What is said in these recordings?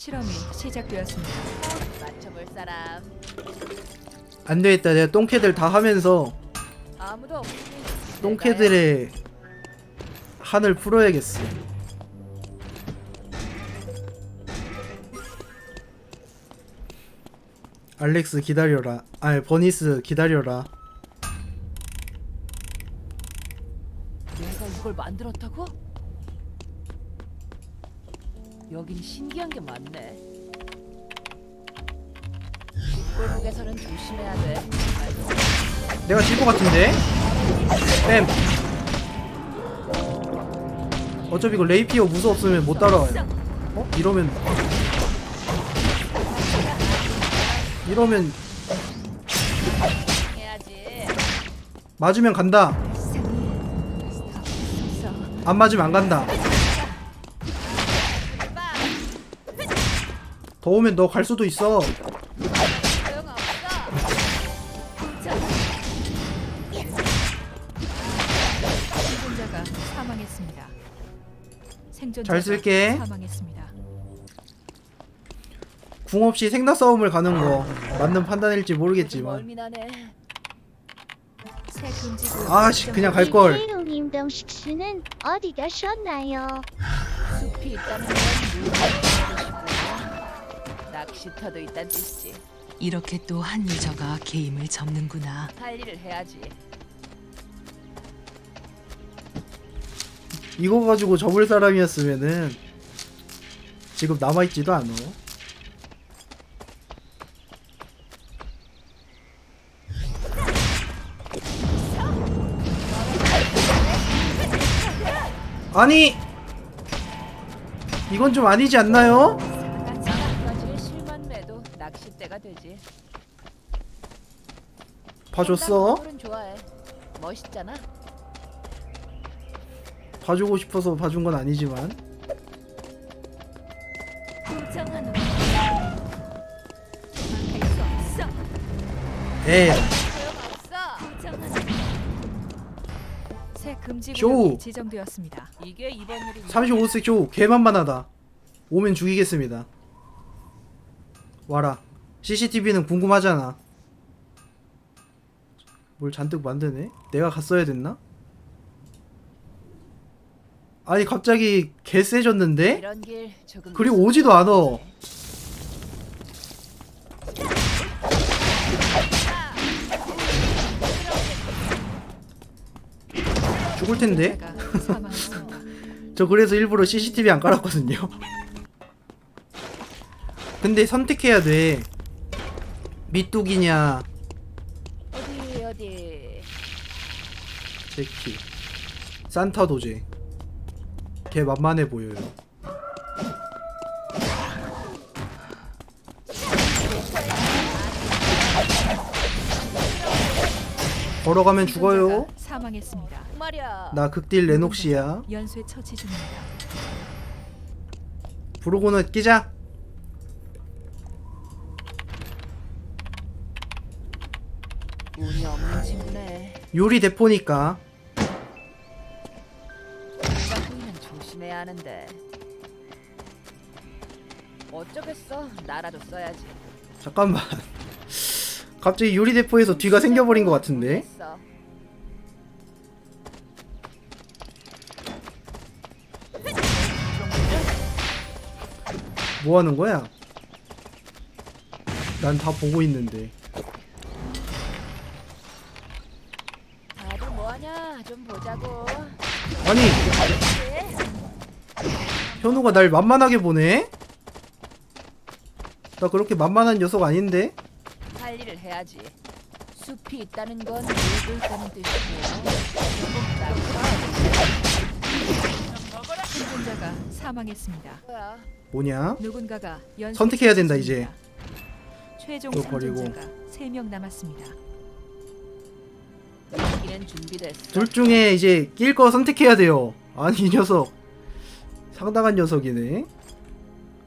실험이 시작되었습니다. 맞춰볼 사람 안 되겠다. 내가 똥캐들 다 하면서 아무도 없으니 똥캐들의 한을 풀어야겠어. 알렉스 기다려라. 아니 버니스 기다려라. 내가 이걸 만들었다고? 여긴 신기한 게 많네. 뒷골목에서는 조심해야 돼. 내가 질 것 같은데? 뺨. 어차피 이거 레이피어 무서 없으면 못 따라와요. 어? 이러면 이러면 해야지. 맞으면 간다. 안 맞으면 안 간다. 더 오면 너 갈 수도 있어. 소용없어. 생존자가 사망했습니다. 생존자가 잘 쓸게. 사망했습니다. 궁 없이 생나 싸움을 가는 거 맞는 판단일지 모르겠지만 멀미나네. 새 금지 구역 아씨 그냥 갈 걸. 님 동식 씨는 어디 가셨나요? 숲이 있다는 건 낚시터도 있다는 뜻이지. 이렇게 또 한 유저가 게임을 접는구나. 할 일을 해야지. 이거 가지고 접을 사람이었으면은 지금 남아있지도 않어. 아니 이건 좀 아니지 않나요? 봐줬어? 는 좋아해. 멋있잖아. 봐주고 싶어서 봐준 건 아니지만 불쌍한 놈. 도망갈 수 없어. 에 소용없어. 놈. 새 금지 쇼. 구역이 지정되었습니다. 이게 이번 일이 35세 쇼 개만만하다 오면 죽이겠습니다 와라 CCTV는 궁금하잖아 뭘 잔뜩 만드네? 내가 갔어야 됐나? 아니 갑자기 개 세졌는데? 그리고 오지도 않아 죽을 텐데? 저 그래서 일부러 CCTV 안 깔았거든요. 근데 선택해야 돼. 미뚝이냐, 어디 어디 제키, 산타 도제. 걔 만만해 보여요. 걸어가면 죽어요. 생존자가 사망했습니다. 말이야. 나 극딜 레녹시야. 연쇄 처치 중입니다. 부르고는 끼자. 운이 없는 친구네. 요리 대포니까. 조심해야 하는데. 어쩌겠어. 나라도 써야지. 잠깐만. 갑자기 요리 대포에서 뒤가 생겨버린 것 같은데? 뭐 하는 거야? 난 다 보고 있는데. 다들 뭐하냐? 좀 보자고. 아니, 현우가 날 만만하게 보네? 나 그렇게 만만한 녀석 아닌데? 할 일을 해야지. 숲이 있다는 건 물도 있다는 뜻이고. 생존자가 사망했습니다. 뭐야? 뭐냐? 누군가가 연쇄 선택해야 된다, 이제. 최종 버리고. 생존자가 3명 남았습니다. 이는 준비됐어. 둘 중에 이제 낄 거 선택해야 돼요. 아니, 이 녀석. 상당한 녀석이네.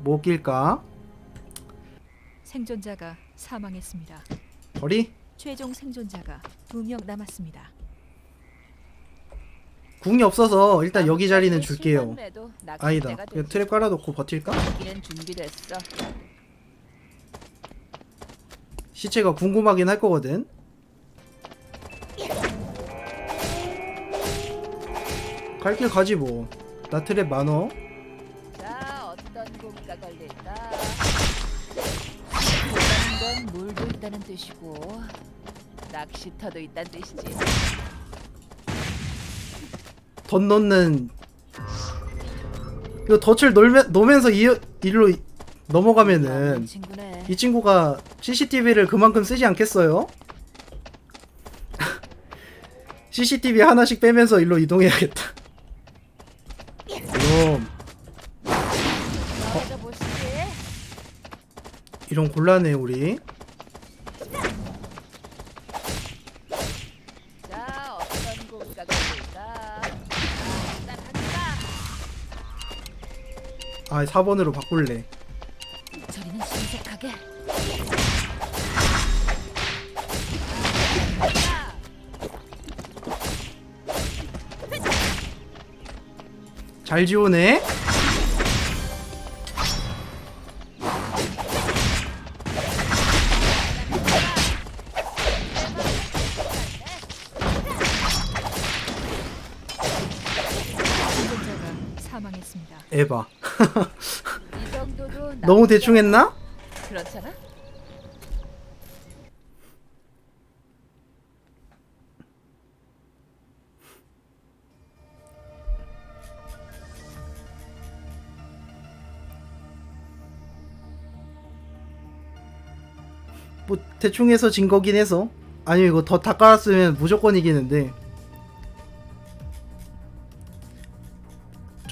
뭐 낄까? 생존자가 사망했습니다. 거리? 최종 생존자가 2명 남았습니다. 궁이 없어서 일단 여기 자리는 줄게요. 아니다. 그냥. 트랩 깔아놓고 버틸까? 준비됐어. 시체가 궁금하긴 할 거거든. 갈 길 가지 뭐. 나 트랩 많어. 자, 어떤 공가 걸릴까? 있다는 건 물도 있다는 뜻이고 낚시터도 있다는 뜻이지. 덧 넣는 이거 덫을 놀면, 놓으면서 이, 일로 이- 넘어가면은 친구네. 이 친구가 CCTV를 그만큼 쓰지 않겠어요? CCTV 하나씩 빼면서 일로 이동해야겠다. 그럼 나가자 보시지. 이런 곤란해 우리. 자, 어떤 공가 걸릴까? 아, 일단 한다. 아 4번으로 바꿀래. 저리는 신속하게. 잘 지우네. 에바. 너무 대충 했나? 그렇잖아. 뭐 대충 해서 진 거긴 해서. 아니 이거 더다 깔았으면 무조건 이기는데.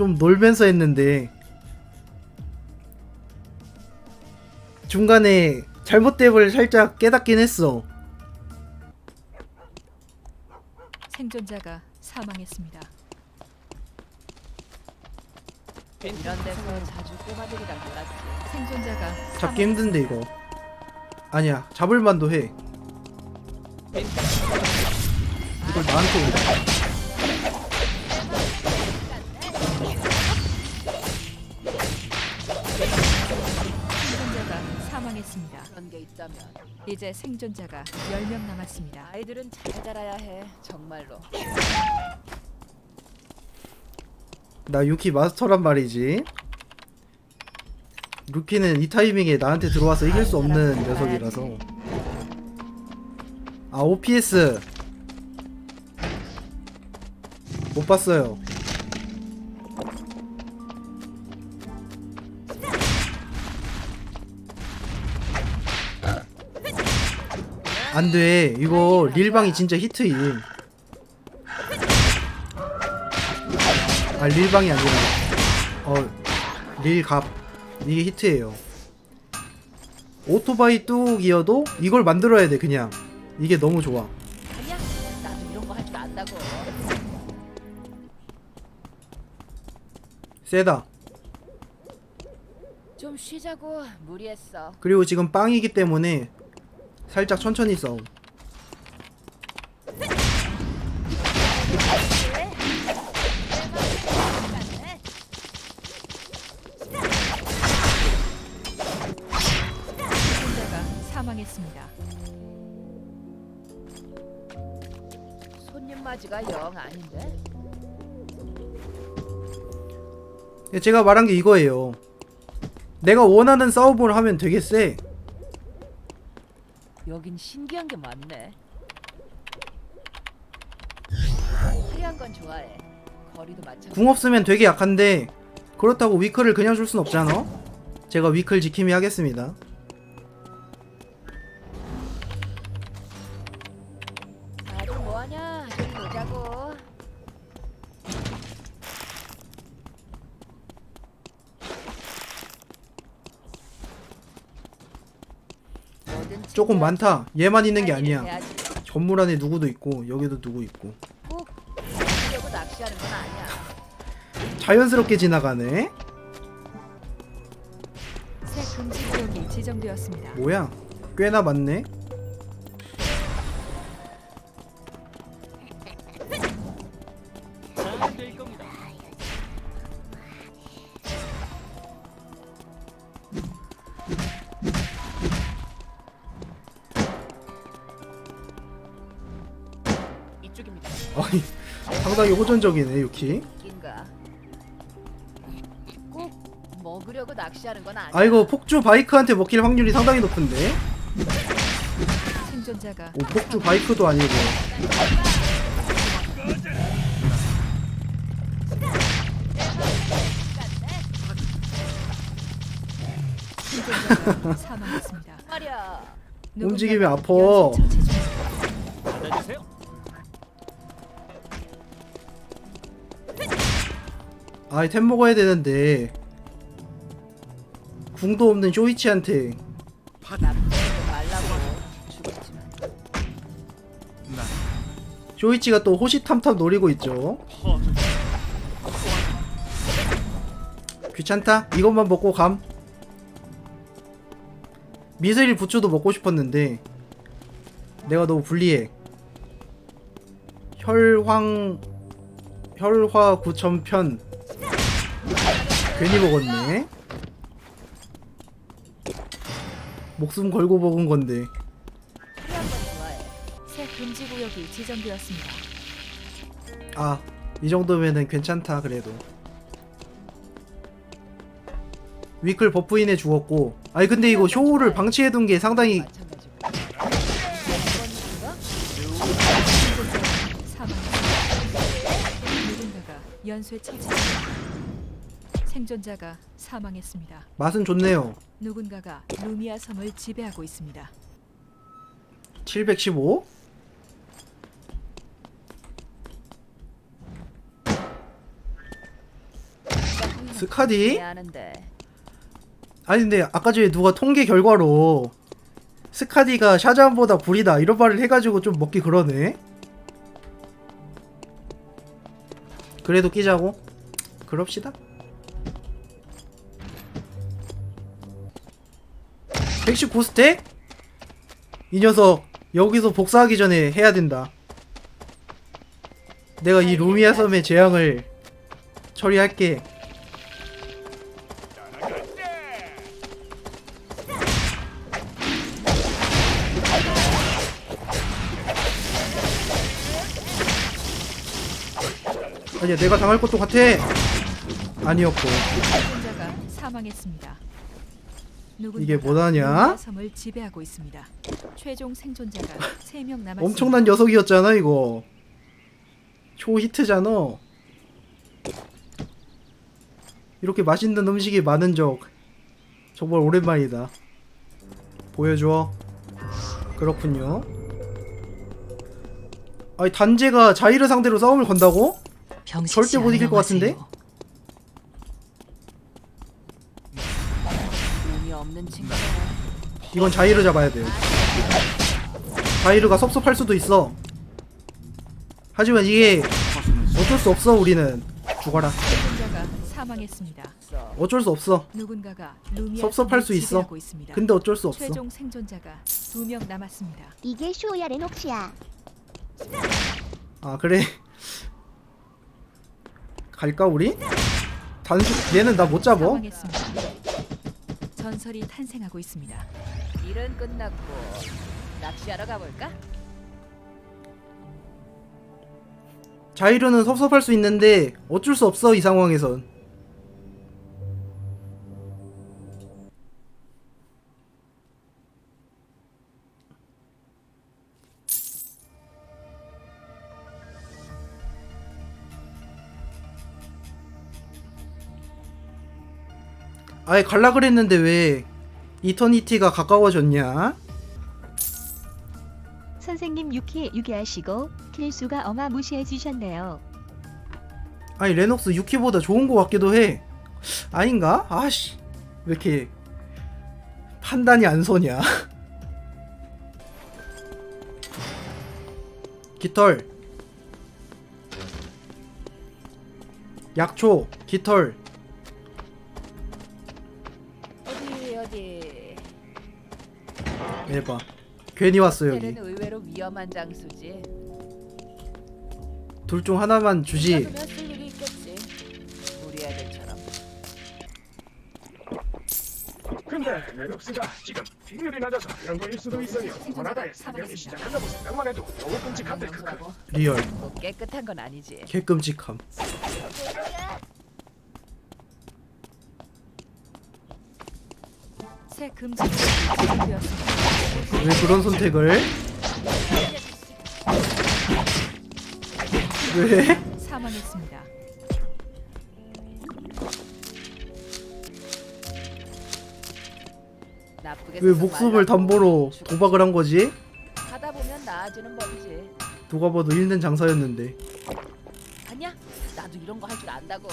좀 놀면서 했는데 중간에 잘못됨을 살짝 깨닫긴 했어. 생존자가 사망했습니다. 이런 데서 자주 꼬마들이랑 놀았지. 생존자가 잡기 힘든데 이거. 아니야 잡을 만도 해. 이걸 나한테 왜- 사망했습니다. 그런 게 있다면 이제 생존자가 10명 남았습니다. 아이들은 잘 자라야 해. 정말로. 나 유키 마스터란 말이지. 루키는 이 타이밍에 나한테 들어와서 이길 수 없는 녀석이라서. 아 OPS 못 봤어요. 안돼 이거 릴방이 진짜 히트임. 아 릴방이 아니라 어 릴갑 이게 히트예요. 오토바이 뚝이어도 이걸 만들어야 돼 그냥 이게 너무 좋아. 아니야. 나도 이런 거 할 줄 안다고. 세다. 좀 쉬자고 무리했어. 그리고 지금 빵이기 때문에 살짝 천천히 싸움. 생존자가 사망했습니다. 손님 맞이가 영 아닌데. 예, 제가 말한 게 이거예요. 내가 원하는 싸움을 하면 되게 세. 여긴 신기한 게 많네. 화려한 건 좋아해. 거리도 마찬가지. 궁 없으면 되게 약한데 그렇다고 위클을 그냥 줄 순 없잖아. 제가 위클 지킴이 하겠습니다. 조금 많다. 얘만 있는 게 아니야. 건물 안에 누구도 있고 여기도 누구 있고. 자연스럽게 지나가네. 뭐야? 꽤나 많네. 아니 상당히 호전적이네 유키? 꼭 먹으려고 낚시하는 건 아니야. 아 이거 폭주 바이크한테 먹힐 확률이 상당히 높은데 생존자가 오 폭주 바이크도 아니고 생존자가 사망했습니다. 말이야. 움직임이 아파. 연쇄 처치 아이 템 먹어야 되는데. 궁도 없는 쇼이치한테. 쇼이치가 또 호시탐탐 노리고 있죠. 귀찮다? 이것만 먹고 감. 미세리 부츠도 먹고 싶었는데. 내가 너무 불리해. 혈황 혈화 구천편 괜히 먹었네 목숨 걸고 먹은 건데. 새 금지 구역이 지정되었습니다. 아 이 정도면은 괜찮다 그래도 위클 버프인에 죽었고 아니 근데 이거 쇼를 방치해둔 게 상당히. 누군가가 연쇄 처치했습니다. 생존자가 사망했습니다. 맛은 좋네요 누군가가 루미아 섬을 지배하고 있습니다. 715 스카디? 아니 근데 아까 전에 누가 통계 결과로 스카디가 샤잠보다 불이다 이런 말을 해가지고 좀 먹기 그러네 그래도 끼자고 그럽시다 119스택? 이 녀석 여기서 복사하기 전에 해야 된다. 내가 이 루미아 섬의 재앙을 처리할게. 아니야 내가 당할 것도 같아. 아니었고. 사망했습니다. 이게? 루미아 섬을 지배하고 있습니다. 최종 생존자가 3명 남았습니다. 엄청난 녀석이었잖아 이거 초히트잖아 이렇게 맛있는 음식이 많은 적 정말 오랜만이다 보여줘 그렇군요 아니 단제가 자이르 상대로 싸움을 건다고? 절대 못 이길 것 같은데? 의미 없는 친구네. 이건 자이르 잡아야 돼 자이르가 섭섭할 수도 있어 하지만 이게 어쩔 수 없어 우리는 죽어라 사망했습니다. 어쩔 수 없어 누군가가 루미아 섭섭할 수 있어. 지배하고 있습니다. 근데 어쩔 수 없어 최종 생존자가 2명 남았습니다. 이게 쇼야 레녹시야. 아 그래 갈까 우리? 단수 얘는 나 못 잡어 사망했습니다. 전설이 탄생하고 있습니다. 일은 끝났고 낚시하러 가볼까? 자이르는 섭섭할 수 있는데 어쩔 수 없어 이 상황에선 아예 갈라 그랬는데 왜 이터니티가 가까워졌냐? 선생님 유키 유기하시고 킬수가 어마무시해지셨네요. 아니 레녹스 6키보다 좋은 거 같기도 해 아닌가? 아씨 왜 이렇게 판단이 안 서냐 깃털 약초 깃털 해봐 괜히 왔어 여기 텔은 의외로 위험한 장소지. 둘 중 하나만 주지 찾으면 쓸 일이 있겠지. 우리 애들처럼. 그런데 레녹스가 지금 픽률이 낮아서 이런 거일 수도 있으니 원하다에 사냥이 시작한다고 생각만 해도 너무 끔찍한데? 리얼 뭐 깨끗한 건 아니지. 개끔찍함 새 금지 구역이 지정되었습니다. 왜 그런 선택을 왜? 사망했습니다. 나쁘게 왜 목숨을 말라고. 담보로 도박을 한 거지? 하다 보면 나아지는 법이지. 누가 봐도 힘든 장사였는데 아니야? 나도 이런 거 할 줄 안다고.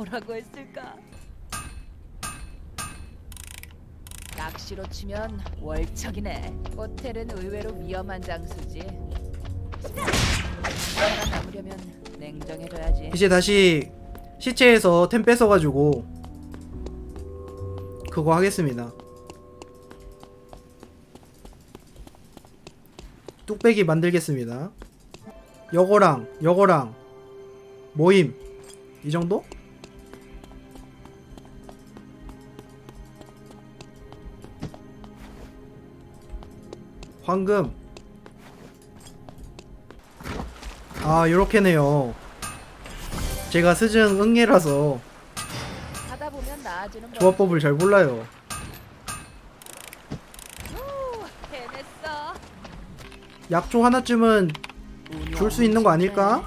뭐라고 했을까? 낚시로 치면 월척이네. 호텔은 의외로 위험한 장소지. 살아남으려면 냉정해져야지. 이제 다시 시체에서 템 뺏어가지고 그거 하겠습니다 뚝배기 만들겠습니다 여거랑 여거랑 모임 이 정도? 황금 아 요렇게네요 제가 스승 응애라서 하다 보면 나아지는 법이지. 조합법을 잘 몰라요 후, 해냈어. 약초 하나쯤은 줄 수 있는 거 아닐까?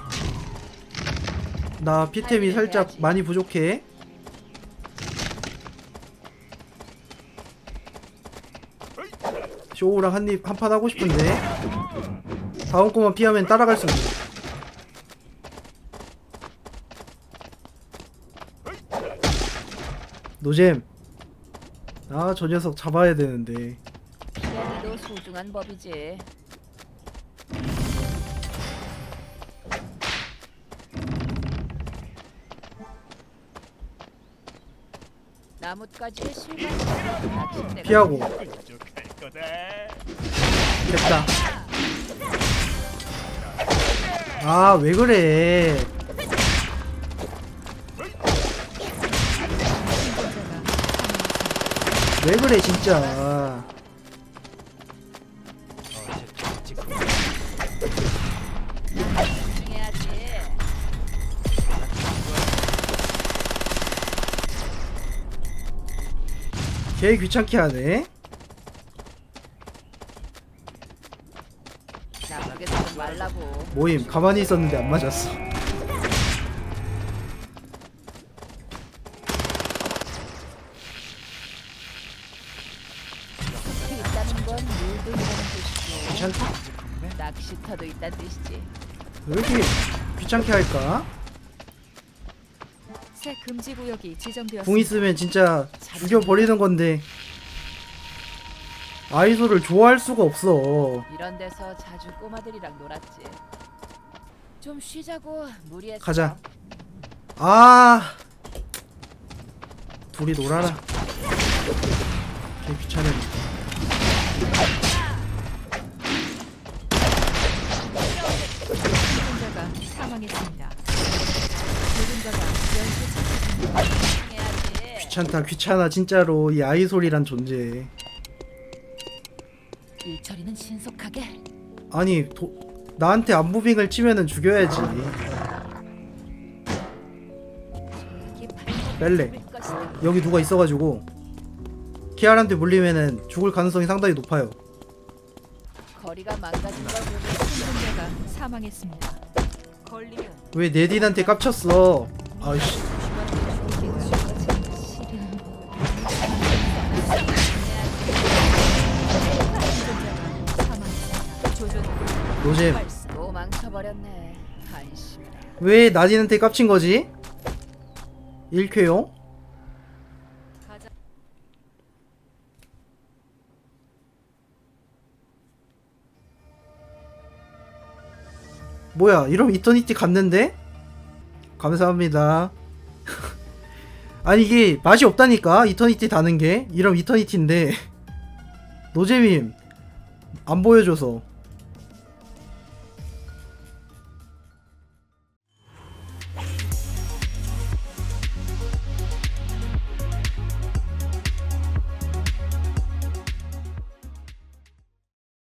나 피템이 살짝 많이 부족해 쇼우랑 한입 한 판 하고 싶은데. 다음 거만 피하면 따라갈 수 있어 노잼. 아 저 녀석 잡아야 되는데. 피하기도 소중한 법이지. 나뭇가지에 실만 낚싯대가 피하고. 부족할 거다. 됐다 아 왜 그래 왜 그래 진짜. 개 귀찮게 하네 나쁘게 생각 말라고. 모임 가만히 있었는데 안 맞았어 숲이 있다는 건 물도 있다는 뜻이고 괜찮다 낚시터도 있다는 뜻이지. 왜 이렇게 귀찮게 할까? 새 금지 구역이 지정되었습니다. 궁 있으면 진짜 죽여버리는 건데 아이소를 좋아할 수가 없어 이런 데서 자주 꼬마들이랑 놀았지. 좀 쉬자고 무리했어. 가자. 아 둘이 놀아라 개 생존자가 사망했습니다. 연쇄 해야지. 귀찮다 귀찮아 진짜로 이 아이솔이란 존재 일처리는 신속하게. 아니 도, 나한테 안무빙을 치면은 죽여야지. 뺄래. 여기 누가 있어가지고. 키아한테 물리면은 죽을 가능성이 상당히 높아요. 거리가 망가진 걸 보니 생존자가 사망했습니다. 걸리면 왜 네딘한테 깝쳤어? 아이씨 망쳐버렸네. 한심. 왜 나딘한테 깝친 거지? 1쾌용? 가자. 뭐야 이러면 이터니티 갔는데? 감사합니다 아니 이게 맛이 없다니까 이터니티 다는 게 이러면 이터니티인데 노잼임 안 보여줘서